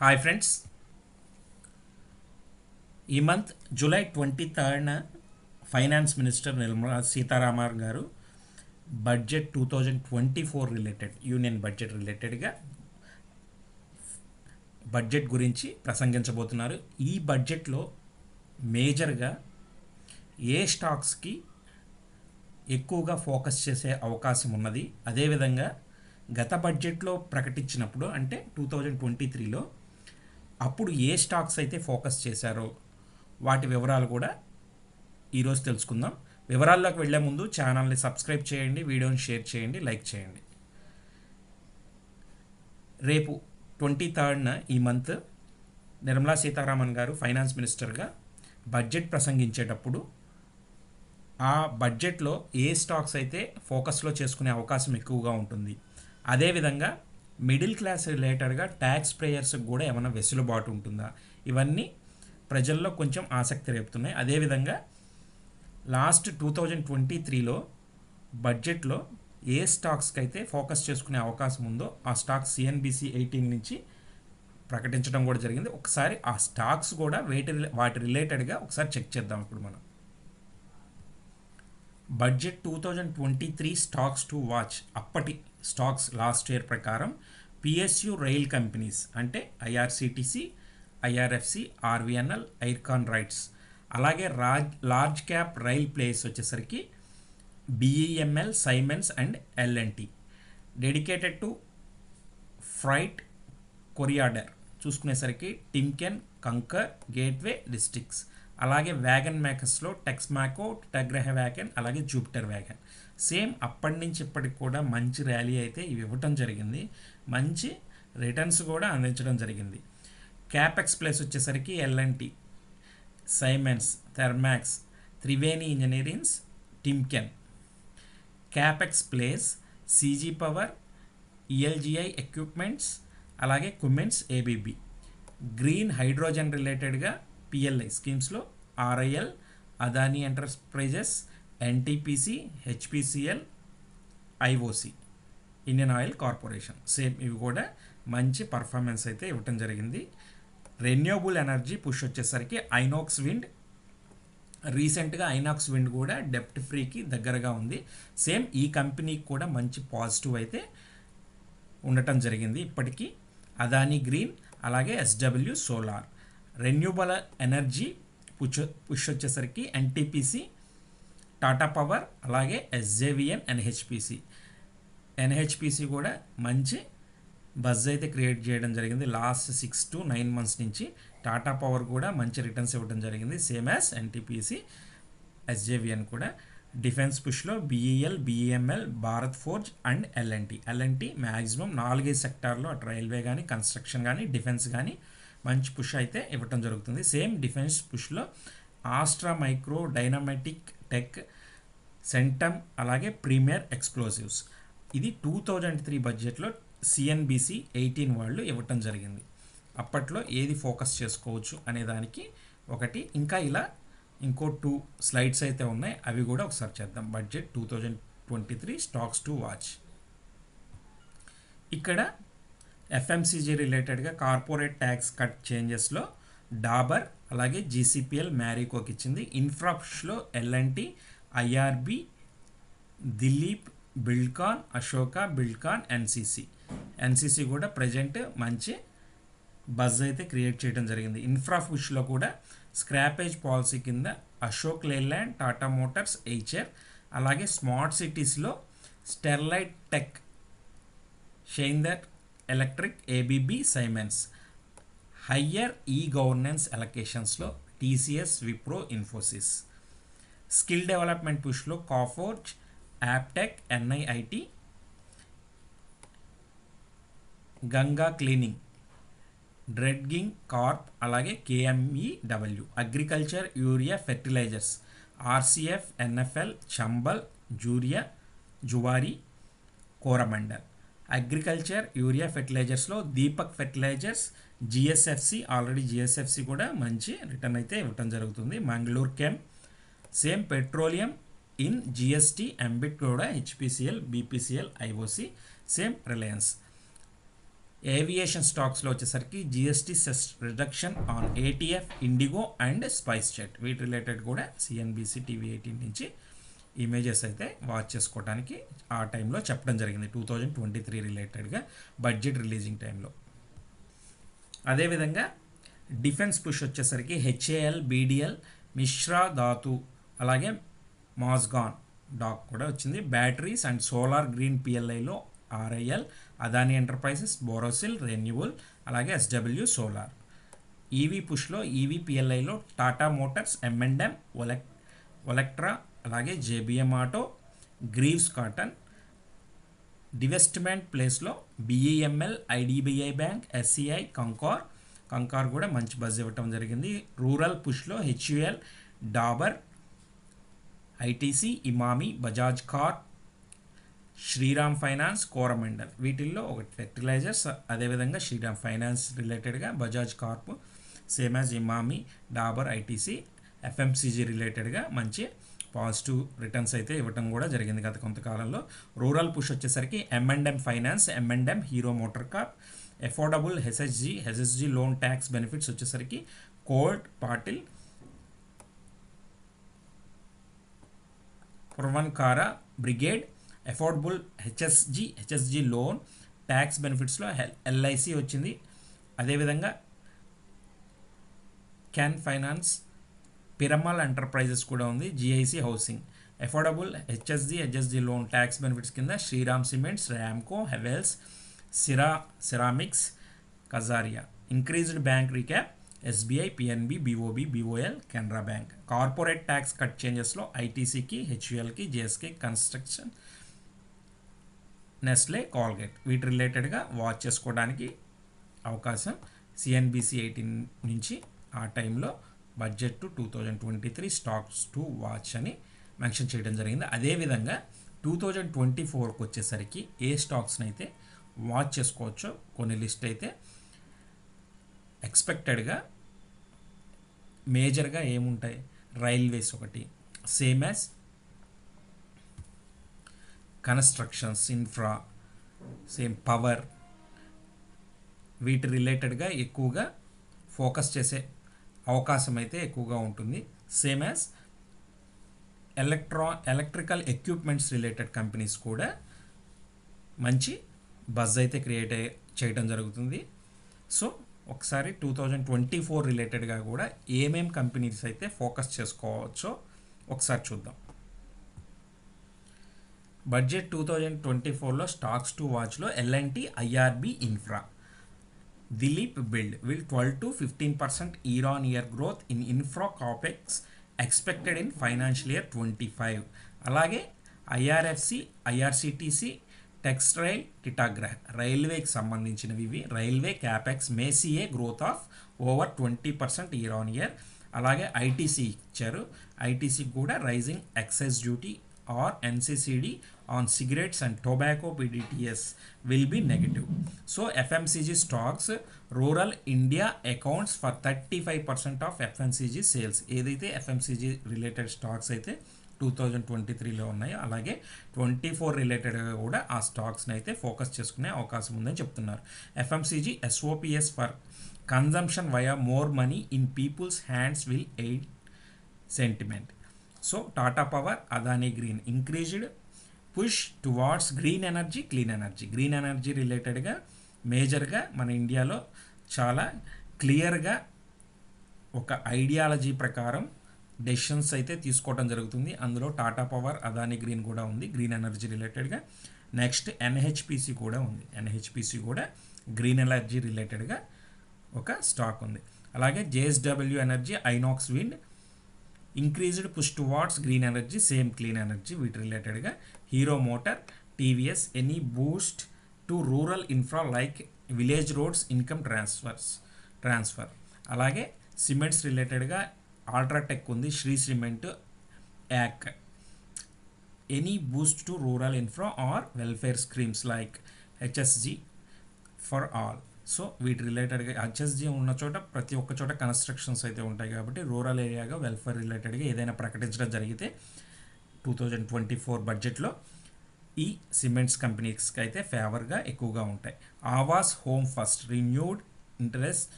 Hi friends ఈ month July twenty థర్డ్న finance minister Nirmala Sitharaman గారు budget two thousand twenty four related union budget రిలేటెడ్గా budget గురించి ప్రసంగించబోతున్నారు. ఈ బడ్జెట్లో మేజర్గా ఏ స్టాక్స్కి ఎక్కువగా ఫోకస్ చేసే అవకాశం ఉన్నది? అదేవిధంగా గత బడ్జెట్లో ప్రకటించినప్పుడు అంటే టూ థౌజండ్ ట్వంటీ త్రీలో అప్పుడు ఏ స్టాక్స్ అయితే ఫోకస్ చేశారో వాటి వివరాలు కూడా ఈరోజు తెలుసుకుందాం. వివరాల్లోకి వెళ్ళే ముందు ఛానల్ని సబ్స్క్రైబ్ చేయండి వీడియోని షేర్ చేయండి లైక్ చేయండి. రేపు ట్వంటీ థర్డ్న ఈ మంత్ నిర్మలా సీతారామన్ గారు ఫైనాన్స్ మినిస్టర్గా బడ్జెట్ ప్రసంగించేటప్పుడు ఆ బడ్జెట్లో ఏ స్టాక్స్ అయితే ఫోకస్లో చేసుకునే అవకాశం ఎక్కువగా ఉంటుంది. అదేవిధంగా మిడిల్ క్లాస్ రిలేటెడ్గా ట్యాక్స్ ప్రేయర్స్కి కూడా ఏమైనా వెసులుబాటు ఉంటుందా? ఇవన్నీ ప్రజల్లో కొంచెం ఆసక్తి రేపుతున్నాయి. అదేవిధంగా లాస్ట్ టూ థౌజండ్ ట్వంటీ త్రీలో బడ్జెట్లో ఏ స్టాక్స్కి అయితే ఫోకస్ చేసుకునే అవకాశం ఉందో ఆ స్టాక్స్ సిఎన్బిసి ఎయిటీన్ నుంచి ప్రకటించడం కూడా జరిగింది. ఒకసారి ఆ స్టాక్స్ కూడా వేటి వాటి రిలేటెడ్గా ఒకసారి చెక్ చేద్దాం ఇప్పుడు మనం. Budget two thousand twenty three stocks to watch అప్పటి స్టాక్స్ లాస్ట్ ఇయర్ ప్రకారం పిఎస్యు రైల్ కంపెనీస్ అంటే IRCTC IRFC RVNL IRCON RITES అలాగే రాజ్ లార్జ్ క్యాప్ రైల్ ప్లేస్ వచ్చేసరికి BEML Siemens and L and T dedicated to freight corridor. చూసుకునేసరికి Timken కంకర్ gateway districts అలాగే wagon మేకర్స్లో టెక్స్మాకో టగ్రహ wagon అలాగే జూపిటర్ వ్యాగన్. సేమ్ అప్పటి నుంచి ఇప్పటికి కూడా మంచి ర్యాలీ అయితే ఇవి ఇవ్వటం జరిగింది. మంచి రిటర్న్స్ కూడా అందించడం జరిగింది. క్యాపెక్స్ ప్లేస్ వచ్చేసరికి L and T Siemens Thermax Triveni engineerings Timken. Capex plays CG power ELGI equipments అలాగే కుమెన్స్ ఏబీబీ. గ్రీన్ హైడ్రోజన్ రిలేటెడ్గా PLI స్కీమ్స్లో RIL Adani enterprises NTPC HPCL IOC Indian oil corporation. Same ఇవి కూడా మంచి performance అయితే ఇవ్వటం జరిగింది. Renewable energy push వచ్చేసరికి INOX wind రీసెంట్గా ఐనాక్స్ విండ్ కూడా డెప్ట్ ఫ్రీకి దగ్గరగా ఉంది. సేమ్ ఈ కంపెనీకి కూడా మంచి పాజిటివ్ అయితే ఉండటం జరిగింది ఇప్పటికీ. అదానీ గ్రీన్ అలాగే SW solar. Renewable energy push push వచ్చేసరికి ఎన్టీపీసీ టాటా పవర్ అలాగే ఎస్జేవిఎన్ ఎన్హెచ్పిసి. ఎన్హెచ్పిసి కూడా మంచి బజ్ అయితే క్రియేట్ చేయడం జరిగింది. Last six to nine months నుంచి టాటా పవర్ కూడా మంచి రిటర్న్స్ ఇవ్వడం జరిగింది. సేమ్ యాజ్ ఎన్టీపీసీ ఎస్జేవిఎన్ కూడా. Defence పుష్లో BEL BEML Bharat forge and L and T. L and T maximum నాలుగైదు సెక్టార్లో అటు రైల్వే కానీ కన్స్ట్రక్షన్ కానీ డిఫెన్స్ కానీ మంచి పుష్ అయితే ఇవ్వటం జరుగుతుంది. Same defence పుష్లో Astra micro Dynamatic tech Centum అలాగే ప్రీమియర్ ఎక్స్ప్లోజివ్స్. ఇది టూ థౌజండ్ త్రీ బడ్జెట్లో సిఎన్బిసి ఎయిటీన్ వాళ్ళు ఇవ్వటం జరిగింది. అప్పట్లో ఏది ఫోకస్ చేసుకోవచ్చు అనే దానికి ఒకటి ఇంకా ఇలా ఇంకో టూ స్లైడ్స్ అయితే ఉన్నాయి. అవి కూడా ఒకసారి చేద్దాం. Budget two thousand twenty three stocks to watch. ఇక్కడ ఎఫ్ఎంసీజీ రిలేటెడ్గా కార్పొరేట్ ట్యాక్స్ కట్ చేంజెస్లో డాబర్ అలాగే జీసీపీఎల్ మ్యారీకోకి ఇచ్చింది. ఇన్ఫ్రాప్స్లో LNT IRB Dilip Buildcon Ashoka Buildcon NCC NCC కూడా ప్రజెంట్ మంచి బజ్ అయితే క్రియేట్ చేయడం జరిగింది. ఇన్ఫ్రాఫుష్లో కూడా స్క్రాపేజ్ పాలసీ కింద Ashok Leyland Tata motors Eicher అలాగే స్మార్ట్ సిటీస్లో Sterlite tech Schneider electric ABB Siemens higher e governance ఎలకేషన్స్లో TCS Wipro Infosys skill development పుష్లో Coforge Aptech NIIT Ganga cleaning dredging corp అలాగే KMEW agriculture urea fertilisers RCF NFL Chambal జూరియా Zuari Coromandel agriculture urea ఫెర్టిలైజర్స్లో Deepak fertilisers GSFC already GSFC కూడా మంచి return అయితే ఇవ్వటం జరుగుతుంది. Mangaluru chem same petroleum in GST ambit కూడా HPCL BPCL IOC same Reliance. Aviation స్టాక్స్లో వచ్చేసరికి GST cess reduction on ATF IndiGo and SpiceJet. వీటి related కూడా సిఎన్బిసి టీవీ ఎయిటీన్ నుంచి ఇమేజెస్ అయితే వాచ్ చేసుకోవడానికి ఆ టైంలో చెప్పడం జరిగింది. టూ థౌజండ్ ట్వంటీ త్రీ రిలేటెడ్గా బడ్జెట్ రిలీజింగ్ టైంలో అదేవిధంగా డిఫెన్స్ పుష్ వచ్చేసరికి హెచ్ఏఎల్ బీడిఎల్ మిశ్రా ధాతు అలాగే మాస్గాన్ డాక్ కూడా వచ్చింది. Batteries and solar green పిఎల్ఐలో RIL Adani enterprises Borosil renewal అలాగే ఎస్డబ్ల్యూ సోలార్ ఈవీ పుష్లో EV పిఎల్ఐలో Tata motors M and M ఒలెక్ Olectra అలాగే JBM auto Greaves cotton divestment ప్లేస్లో BEML IDBI bank SCI Concor. Concor కూడా మంచి buzz ఇవ్వటం జరిగింది. Rural పుష్లో HUL Dabur ITC Emami Bajaj car Shriram finance Coromandel. వీటిల్లో ఒకటి fertilisers అదేవిధంగా శ్రీరామ్ ఫైనాన్స్ రిలేటెడ్గా Bajaj corp same as Emami Dabur ITC FMCG రిలేటెడ్గా మంచి పాజిటివ్ రిటర్న్స్ అయితే ఇవ్వటం కూడా జరిగింది గత కొంతకాలంలో. రూరల్ పుష్ వచ్చేసరికి M and M finance M and M hero motor corp affordable HSG HSG loan tax benefits వచ్చేసరికి Kolte Patil Puravankara brigade affordable HSG HSG loan tax బెనిఫిట్స్లో LIC వచ్చింది. అదేవిధంగా క్యాన్ ఫైనాన్స్ పిరమల్ ఎంటర్ప్రైజెస్ కూడా ఉంది. GIC housing affordable HSG HSG loan tax benefits కింద Sriram cements Ramco Havells సిరా ceramics Kajaria increased bank recap SBI PNB BOB BOL Canara bank corporate tax cut చేంజెస్లో ఐటీసీకి హెచ్యుఎల్కి JSK construction Nestle Colgate వీటి రిలేటెడ్గా వాచ్ చేసుకోవడానికి అవకాశం. సిఎన్బిసి ఎయిటీన్ నుంచి ఆ టైంలో budget to two thousand twenty three stocks to watch అని మెన్షన్ చేయడం జరిగింది. అదేవిధంగా టూ థౌజండ్ ట్వంటీ ఫోర్కి వచ్చేసరికి ఏ స్టాక్స్ని అయితే వాచ్ చేసుకోవచ్చో కొన్ని లిస్ట్ అయితే ఎక్స్పెక్టెడ్గా మేజర్గా ఏముంటాయి? రైల్వేస్ ఒకటి. Same as constructions infra same power వీటి రిలేటెడ్గా ఎక్కువగా ఫోకస్ చేసే అవకాశం అయితే ఎక్కువగా ఉంటుంది. Same as electra electrical equipments related companies కూడా మంచి బజ్ అయితే క్రియేట్ చేయడం జరుగుతుంది. సో ఒకసారి టూ థౌజండ్ ట్వంటీ ఫోర్ రిలేటెడ్గా కూడా ఏమేం కంపెనీస్ అయితే ఫోకస్ చేసుకోవచ్చో ఒకసారి చూద్దాం. బడ్జెట్ టూ థౌజండ్ ట్వంటీ ఫోర్లో stocks to వాచ్లో L and T IRB infra. Dilip build will twelve to fifteen percent year on year growth in infra capex expected in financial year twenty five అలాగే IRFC IRCTC textile Titagarh రైల్వేకి సంబంధించినవి ఇవి. Railway capex may see a growth of over twenty percent year on year అలాగే ITC ఇచ్చారు. ఐటీసీకి కూడా rising excise duty or NCCD on cigarettes and tobacco PDTS will be negative so FMCG stocks rural India accounts for thirty five percent of FMCG sales ఏదైతే FMCG related stocks అయితే two thousand twenty త్రీలో ఉన్నాయో అలాగే twenty four రిలేటెడ్గా కూడా ఆ స్టాక్స్ని అయితే focus చేసుకునే అవకాశం ఉందని చెప్తున్నారు. FMCG sops for consumption via more money in people's hands will aid sentiment so Tata power Adani green increased push towards green energy clean energy green energy రిలేటెడ్గా మేజర్గా మన ఇండియాలో చాలా క్లియర్గా ఒక ఐడియాలజీ ప్రకారం డెసిషన్స్ అయితే తీసుకోవడం జరుగుతుంది. అందులో టాటా పవర్ అదానీ గ్రీన్ కూడా ఉంది గ్రీన్ ఎనర్జీ రిలేటెడ్గా నెక్స్ట్ ఎన్హెచ్పిసి కూడా ఉంది. ఎన్హెచ్పిసి కూడా గ్రీన్ ఎనర్జీ రిలేటెడ్గా ఒక స్టాక్ ఉంది. అలాగే JSW energy Inox wind increased push towards green energy same clean energy వీటి రిలేటెడ్గా hero motor TVS any boost to rural infra like village roads income transfers transfer అలాగే సిమెంట్స్ రిలేటెడ్గా UltraTech ఉంది Shree cement yuck any boost to rural infra or welfare schemes like HSG for all so వీటి రిలేటెడ్గా HSG ఉన్న చోట ప్రతి ఒక్క చోట కన్స్ట్రక్షన్స్ అయితే ఉంటాయి కాబట్టి రూరల్ ఏరియాగా వెల్ఫేర్ రిలేటెడ్గా ఏదైనా ప్రకటించడం జరిగితే టూ థౌజండ్ ట్వంటీ ఫోర్ బడ్జెట్లో ఈ సిమెంట్స్ కంపెనీస్కి అయితే ఫేవర్గా ఎక్కువగా ఉంటాయి. Aavas home first renewed interest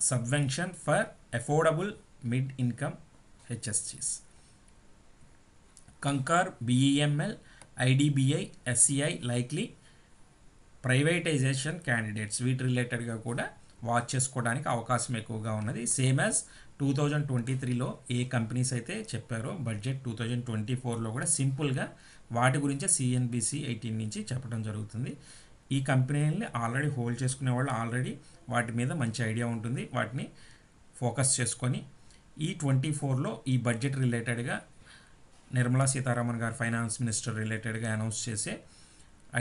subvention for affordable mid income హెచ్ఎస్జీస్ Concor BEML IDBI SCI likely privatisation candidates. వీటి రిలేటెడ్గా కూడా వాచ్ చేసుకోవడానికి అవకాశం ఎక్కువగా ఉన్నది. Same as two thousand twenty త్రీలో ఏ కంపెనీస్ అయితే చెప్పారో బడ్జెట్ టూ థౌజండ్ ట్వంటీ ఫోర్లో కూడా సింపుల్గా వాటి గురించే సిఎన్బిసి ఎయిటీన్ నుంచి చెప్పడం జరుగుతుంది. ఈ కంపెనీలని ఆల్రెడీ హోల్డ్ చేసుకునే వాళ్ళు ఆల్రెడీ వాటి మీద మంచి ఐడియా ఉంటుంది. వాటిని ఫోకస్ చేసుకొని ఈ ట్వంటీ ఫోర్లో ఈ బడ్జెట్ రిలేటెడ్గా నిర్మలా సీతారామన్ గారు ఫైనాన్స్ మినిస్టర్ రిలేటెడ్గా అనౌన్స్ చేసే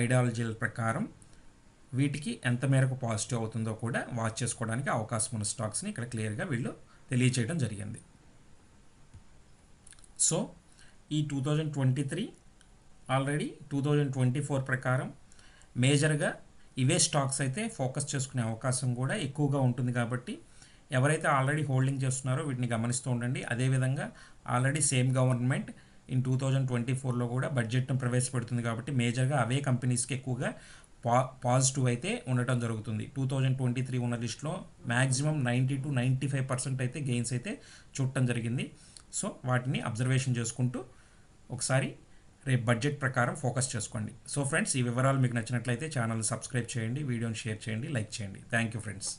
ఐడియాలజీల ప్రకారం వీటికి ఎంత మేరకు పాజిటివ్ అవుతుందో కూడా వాచ్ చేసుకోవడానికి అవకాశం ఉన్న స్టాక్స్ని ఇక్కడ క్లియర్గా వీళ్ళు తెలియచేయడం జరిగింది. సో ఈ two thousand twenty three already two thousand twenty four ప్రకారం మేజర్గా ఇవే స్టాక్స్ అయితే ఫోకస్ చేసుకునే అవకాశం కూడా ఎక్కువగా ఉంటుంది కాబట్టి ఎవరైతే ఆల్రెడీ హోల్డింగ్ చేస్తున్నారో వీటిని గమనిస్తూ ఉండండి. అదేవిధంగా already same government in two thousand twenty ఫోర్లో కూడా బడ్జెట్ను ప్రవేశపెడుతుంది కాబట్టి మేజర్గా అవే కంపెనీస్కి ఎక్కువగా పా పాజిటివ్ అయితే ఉండటం జరుగుతుంది. టూ థౌజండ్ ట్వంటీ త్రీ ఉన్న లిస్ట్లో maximum ninety to ninety five percent అయితే గెయిన్స్ అయితే చూడటం జరిగింది. సో వాటిని అబ్జర్వేషన్ చేసుకుంటూ ఒకసారి రేపు బడ్జెట్ ప్రకారం ఫోకస్ చేసుకోండి. సో ఫ్రెండ్స్ ఈ వివరాలు మీకు నచ్చినట్లయితే ఛానల్ సబ్స్క్రైబ్ చేయండి వీడియోని షేర్ చేయండి లైక్ చేయండి. Thank you friends